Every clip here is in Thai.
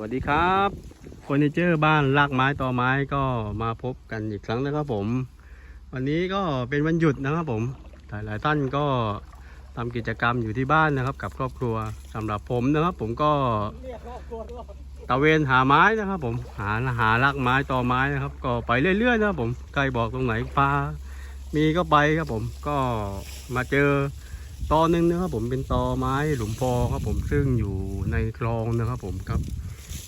วัสดีครับเฟอร์นิเจอร์บ้านลากไม้ต่อไม้ก็มาพบกันอีกครั้งนะครับผม วันนี้ก็เป็นวันหยุดนะครับผม หลายหลายท่านก็ทำกิจกรรมอยู่ที่บ้านนะครับ กับครอบครัวสำหรับผมนะครับ ผมก็ตะเวนหาไม้นะครับ ผมหาหาลากไม้ต่อไม้นะครับ ก็ไปเรื่อยๆนะครับผมใครบอกตรงไหนปลามีก็ไปครับผมก็มาเจอตอหนึ่งนะครับผมเป็นตอไม้หลุมพอครับผมซึ่งอยู่ในคลองนะครับผมครับ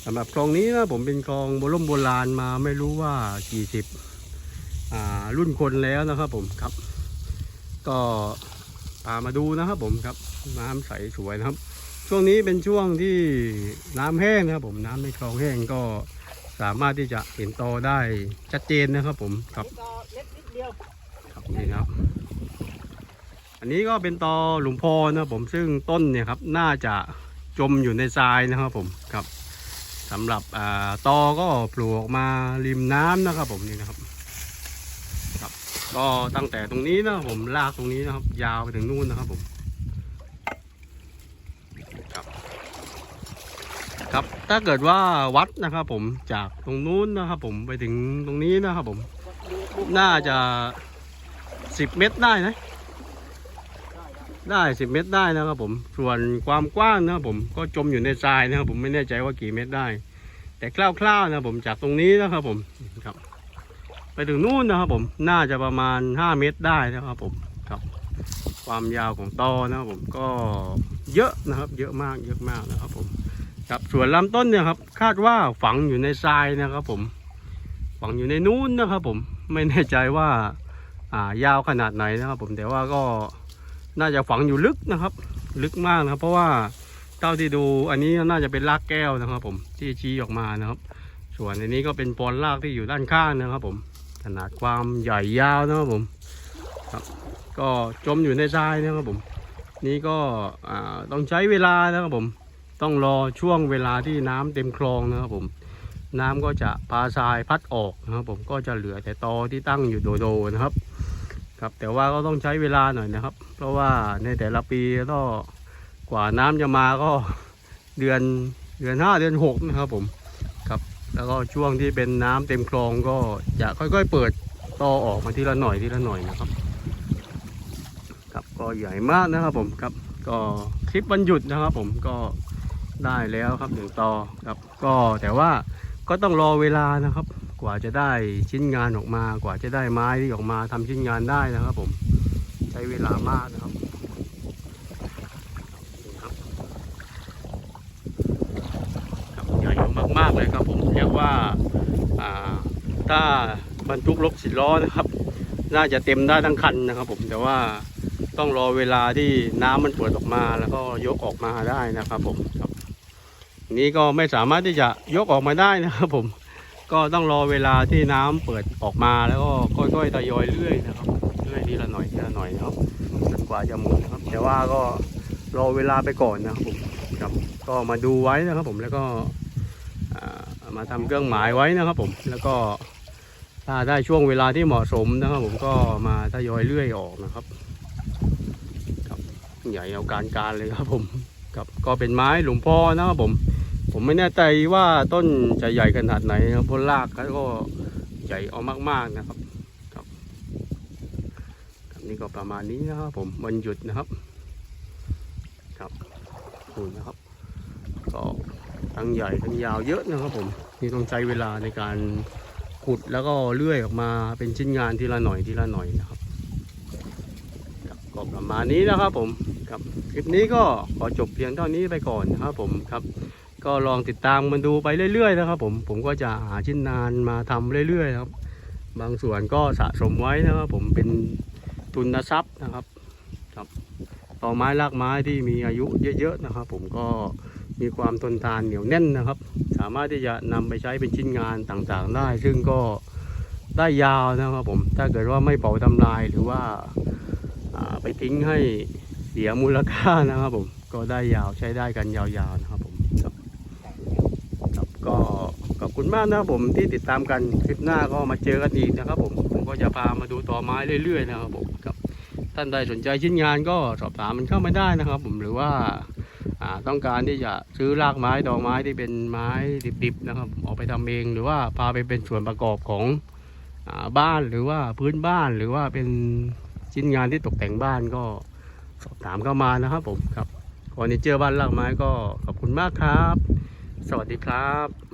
สำหรับคลองนี้นะผมเป็นคลองโบราณโบราณมาไม่รู้ว่ากี่สิบรุ่นคนแล้วนะครับผมครับ ก็พามาดูนะครับผมครับน้ำใสสวยนะครับ ช่วงนี้เป็นช่วงที่น้ำแห้งนะครับ ผมน้ำในคลองแห้งก็สามารถที่จะเห็นตอได้ชัดเจนนะครับ ผมครับครับนี่ครับ อันนี้ก็เป็นตอหลุมพอนะครับผมซึ่งต้นเนี่ยครับน่าจะจมอยู่ในทรายนะครับผมครับ สำหรับอตอก็ปลูกออกมาริมน้ำนะครับ ผมนี่นะครับครับ ก็ตั้งแต่ตรงนี้นะครับผมลากตรงนี้นะครับ ยาวไปถึงนู่นนะครับผมครับ ครับถ้าเกิดว่าวัดนะครับ ผมจากตรงนู้นนะครับ ผมไปถึงตรงนี้นะครับ ผม น่าจะสิบเมตรได้นะ ได้สิบเมตรได้นะครับผม ส่วนความกว้างนะครับผมก็จมอยู่ในทรายนะครับผมไม่แน่ใจว่ากี่เมตรได้ แต่คร่าวๆนะผมจากตรงนี้นะครับผมครับ ไปถึงนู่นนะครับผมน่าจะประมาณห้าเมตรได้นะครับผมครับ ความยาวของตอนะครับผมก็เยอะนะครับ เยอะมากเยอะมากนะครับผมครับส่วนลำต้นเนี่ยครับคาดว่าฝังอยู่ในทรายนะครับผม ฝังอยู่ในนู้นนะครับผมไม่แน่ใจว่าอ่ายาวขนาดไหนนะครับผมแต่ว่าก็ น่าจะฝังอยู่ลึกนะครับ ลึกมากนะครับ เพราะว่าเท่าที่ดูอันนี้น่าจะเป็นรากแก้วนะครับ ผมที่ชี้ออกมานะครับ ส่วนอันนี้ก็เป็นปอนรากที่อยู่ด้านข้างนะครับ ผม ขนาดความใหญ่ยาวนะครับผมครับก็จมอยู่ในทรายนะครับผม นี่ก็ต้องใช้เวลานะครับผม ต้องรอช่วงเวลาที่น้ำเต็มคลองนะครับผม น้ำก็จะพาทรายพัดออกนะครับผมก็จะเหลือแต่ตอที่ตั้งอยู่โดดๆนะครับ ครับ แต่ว่าก็ต้องใช้เวลาหน่อยนะครับ เพราะว่าในแต่ละปีก็กว่าน้ำจะมาก็เดือนเดือนห้าเดือนหกนะครับผมครับ แล้วก็ช่วงที่เป็นน้ำเต็มคลองก็จะค่อยๆเปิดต่อออกมาทีละหน่อยทีละหน่อยนะครับ ครับก็ใหญ่มากนะครับผมครับก็คลิปวันหยุดนะครับผมก็ได้แล้วครับหนึ่งต่อครับ ก็แต่ว่าก็ต้องรอเวลานะครับ กว่าจะได้ชิ้นงานออกมา กว่าจะได้ไม้ที่ออกมาทำชิ้นงานได้นะครับ ผมใช้เวลามากนะครับใหญ่มากๆเลยครับผมเรียกว่าถ้าบรรทุกรถสิบล้อนะครับ น่าจะเต็มได้ทั้งคันนะครับ ผมแต่ว่าต้องรอเวลาที่น้ำมันเปิดออกมาแล้วก็ยกออกมาได้นะครับ ผมครับ นี้ก็ไม่สามารถที่จะยกออกมาได้นะครับ ผม ก็ต้องรอเวลาที่น้ำเปิดออกมาแล้วก็ค่อยๆทยอยเรื่อยนะครับเรื่อยทีละหน่อยทีละหน่อยนะครับจนกว่าจะหมดนะครับ แต่ว่าก็รอเวลาไปก่อนนะครับผมครับก็มาดูไว้นะครับผมแล้วก็อ่ามาทำเครื่องหมายไว้นะครับผมแล้วก็ถ้าได้ช่วงเวลาที่เหมาะสมนะครับ ผมก็มาทยอยเรื่อยออกนะครับครับใหญ่เอาการการเลยครับผมครับก็เป็นไม้หลวงพ่อนะครับผม ผมไม่แน่ใจว่าต้นจะใหญ่ขนาดไหนครับเพราะรากเขาก็ใหญ่เอามากๆนะครับครับนี่ก็ประมาณนี้นะครับผมวันหยุดนะครับ ครับคุณนะครับก็ทั้งใหญ่ทั้งยาวเยอะนะครับ ผมนี่ต้องใช้เวลาในการขุดแล้วก็เลื่อยออกมาเป็นชิ้นงานทีละหน่อยทีละหน่อยนะครับครับก็ประมาณนี้นะครับผมครับคลิปนี้ก็ขอจบเพียงเท่านี้ไปก่อนนะครับผมครับ ก็ลองติดตามมันดูไปเรื่อยๆนะครับ ผมผมก็จะหาชิ้นงานมาทำเรื่อยๆครับ บางส่วนก็สะสมไว้นะครับ ผมเป็นทุนทรัพย์นะครับครับต่อไม้รากไม้ที่มีอายุเยอะๆนะครับ ผมก็มีความทนทานเหนียวแน่นนะครับ สามารถที่จะนำไปใช้เป็นชิ้นงานต่างๆได้ ซึ่งก็ได้ยาวนะครับผมถ้าเกิดว่าไม่เผาทำลายหรือว่าาไปทิ้งให้เสียมูลค่านะครับผมก็ได้ยาวใช้ได้กันยาวๆนะครับ ก็ขอบคุณมากนะครับผมที่ติดตามกันคลิปหน้าก็มาเจอกันอีกนะครับ ผมผมก็จะพามาดูต่อไม้เรื่อย ๆ นะครับผมครับท่านใดสนใจชิ้นงานก็สอบถามมันเข้ามาได้นะครับ ผมหรือว่าต้องการที่จะซื้อรากไม้ดอกไม้ที่เป็นไม้ดิบๆนะครับออกไปทำเองหรือว่าพาไปเป็นส่วนประกอบของอบ้านหรือว่าพื้นบ้านหรือว่าเป็นชิ้นงานที่ตกแต่งบ้านก็สอบถามเข้ามานะครับผมครับฟอร์นิเจอร์บ้านรากไม้ก็ขอบคุณมากครับ สวัสดีครับ